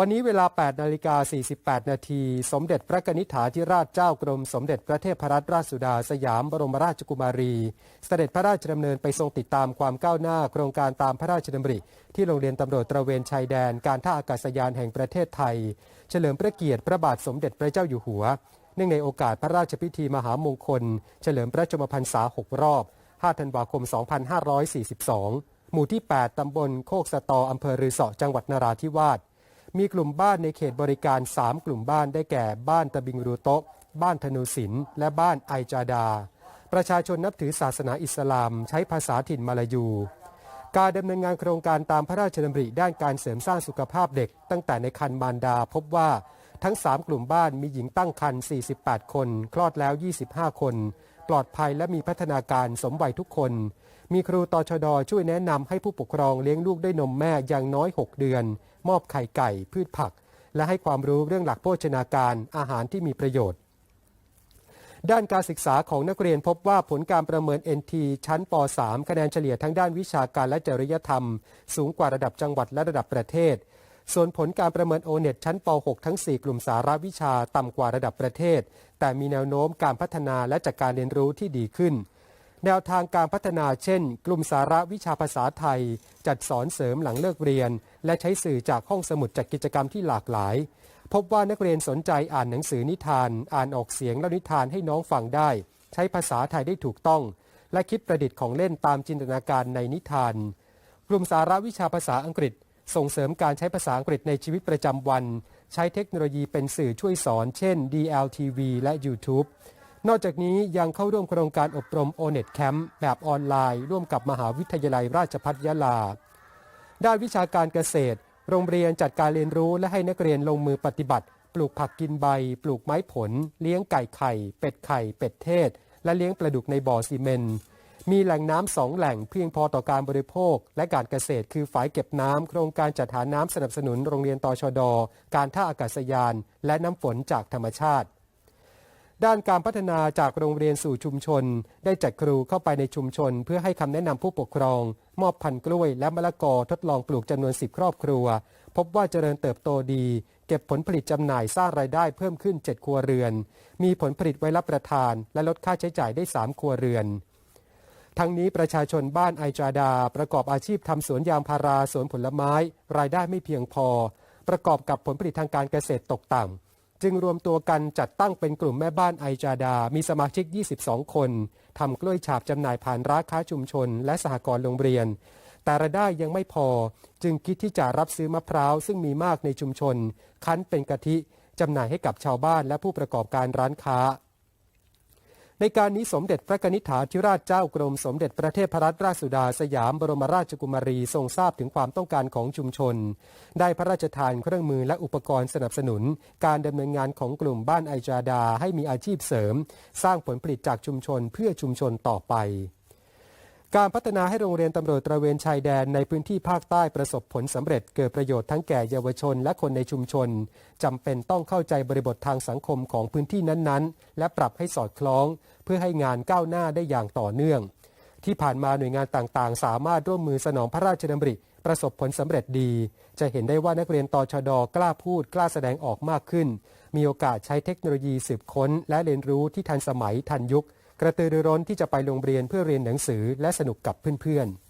วันนี้เวลา 8 นาฬิกา 48 นาที สมเด็จพระกนิษฐาธิราชเจ้ากรม สมเด็จพระเทพรัตนราชสุดาสยามบรมราชกุมารี เสด็จพระราชดำเนินไปทรงติดตามความก้าวหน้า โครงการตามพระราชดำริ ที่โรงเรียนตำรวจตระเวนชายแดน การท่าอากาศยานแห่งประเทศไทย เฉลิมพระเกียรติพระบาทสมเด็จพระเจ้าอยู่หัว เนื่องในโอกาสพระราชพิธีมหามงคล เฉลิมพระชมพรรษา 6 รอบ 5 ธันวาคม 2542 หมู่ที่ 8 ตำบลโคกสะตออำเภอรือเสาะจังหวัดนราธิวาส มีกลุ่มบ้านในเขตบริการ 3 กลุ่มบ้านได้แก่บ้านตะบิงรูโตะบ้านธนูศิลป์และบ้านไอจาดา ประชาชนนับถือศาสนาอิสลาม ใช้ภาษาถิ่นมาลายู การดำเนินงานโครงการตามพระราชดำริด้านการเสริมสร้างสุขภาพเด็ก ตั้งแต่ในคันมารดาพบว่าทั้ง 3 กลุ่มบ้านมีหญิงตั้งครรภ์48 คน คลอดแล้ว 25 คน ปลอดภัยและมีพัฒนาการสมวัยทุกคน มีครูตชดช่วยแนะนำให้ผู้ปกครองเลี้ยงลูกด้วยนมแม่อย่างน้อย 6 เดือน มอบไข่ไก่ พืชผัก และให้ความรู้เรื่องหลักโภชนาการอาหารที่มีประโยชน์ ด้านการศึกษาของนักเรียนพบว่าผลการประเมิน NT ชั้นป .3 คะแนนเฉลี่ยทั้งด้านวิชาการและจริยธรรม สูงกว่าระดับจังหวัดและระดับประเทศ ส่วนผลการประเมิน o n e t ชั้นป .6 ทั้ง 4 กลุ่มสาระวิชาต่ำกว่าระดับประเทศ แต่มีแนวโน้มการพัฒนาและจัดกการเรียนรู้ที่ดีขึ้น แนวทางการพัฒนาเช่น กลุ่มสาระวิชาภาษาไทย จัดสอนเสริมหลังเลิกเรียน และใช้สื่อจากห้องสมุดจัดกิจกรรมที่หลากหลาย พบว่านักเรียนสนใจอ่านหนังสือนิทาน อ่านออกเสียงและนิทานให้น้องฟังได้ ใช้ภาษาไทยได้ถูกต้อง และคิดประดิษฐ์ของเล่นตามจินตนาการในนิทาน กลุ่มสาระวิชาภาษาอังกฤษ ส่งเสริมการใช้ภาษาอังกฤษในชีวิตประจำวัน ใช้เทคโนโลยีเป็นสื่อช่วยสอน เช่น DLTV และ YouTube นอกจากนี้ยังเข้าร่วมโครงการอบรม o n e t Camp แบบออนไลน์ ร่วมกับมหาวิทยาลัยราชภัฏยะลา ด้านวิชาการเกษตร โรงเรียนจัดการเรียนรู้และให้นักเรียนลงมือปฏิบัติ ปลูกผักกินใบ ปลูกไม้ผล เลี้ยงไก่ไข่ เป็ดไข่ เป็ดเทศ และเลี้ยงปลาดุกในบ่อซีเมนต์มีแหล่งน้ำสองแหล่งเพียงพอต่อการบริโภค และการเกษตรคือฝายเก็บน้ำโครงการจัดหาน้ำสนับสนุนโรงเรียนตชด การท่าอากาศยาน และน้ำฝนจากธรรมชาติ ด้านการพัฒนาจากโรงเรียนสู่ชุมชน ได้จัดครูเข้าไปในชุมชน เพื่อให้คำแนะนำผู้ปกครอง มอบพันธุ์กล้วยและมะละกอทดลองปลูกจำนวน 10 ครอบครัว พบว่าเจริญเติบโตดี เก็บผลผลิตจำหน่ายสร้างรายได้เพิ่มขึ้น 7 ครัวเรือน มีผลผลิตไว้รับประทาน และลดค่าใช้จ่ายได้ 3 ครัวเรือนทั้งนี้ประชาชนบ้านไอจาดา ประกอบอาชีพทำสวนยางพาราสวนผลไม้ รายได้ไม่เพียงพอ ประกอบกับผลผลิตทางการเกษตรตกต่ำ จึงรวมตัวกันจัดตั้งเป็นกลุ่มแม่บ้านไอจาดา มีสมาชิก 22 คนทำกล้วยฉาบจำหน่ายผ่านร้านค้าชุมชน และสหกรณ์โรงเรียน แต่รายได้ยังไม่พอ จึงคิดที่จะรับซื้อมะพร้าวซึ่งมีมากในชุมชน คั้นเป็นกะทิจำหน่ายให้กับชาวบ้านและผู้ประกอบการร้านค้า ในการนี้สมเด็จพระนิษฐาธิราชเจ้ากรมสมเด็จพระเทพรัตนราชสุดาสยามบรมราชกุมารีทรงทราบถึงความต้องการของชุมชน ได้พระราชทานเครื่องมือและอุปกรณ์สนับสนุน การดำเนินงานของกลุ่มบ้านไอจาดาให้มีอาชีพเสริม สร้างผลผลิตจากชุมชนเพื่อชุมชนต่อไป การพัฒนาให้โรงเรียนตำรวจตระเวนชายแดนในพื้นที่ภาคใต้ประสบผลสำเร็จเกิดประโยชน์ทั้งแก่เยาวชนและคนในชุมชนจำเป็นต้องเข้าใจบริบททางสังคมของพื้นที่นั้นๆ และปรับให้สอดคล้อง เพื่อให้งานก้าวหน้าได้อย่างต่อเนื่อง ที่ผ่านมาหน่วยงานต่างๆ สามารถร่วมมือสนองพระราชดำริ ประสบผลสำเร็จดี จะเห็นได้ว่านักเรียนตชดกล้าพูดกล้าแสดงออกมากขึ้น มีโอกาสใช้เทคโนโลยีสืบค้น และเรียนรู้ที่ทันสมัยทันยุค กระตือรือร้นที่จะไปโรงเรียนเพื่อเรียนหนังสือและสนุกกับเพื่อนๆ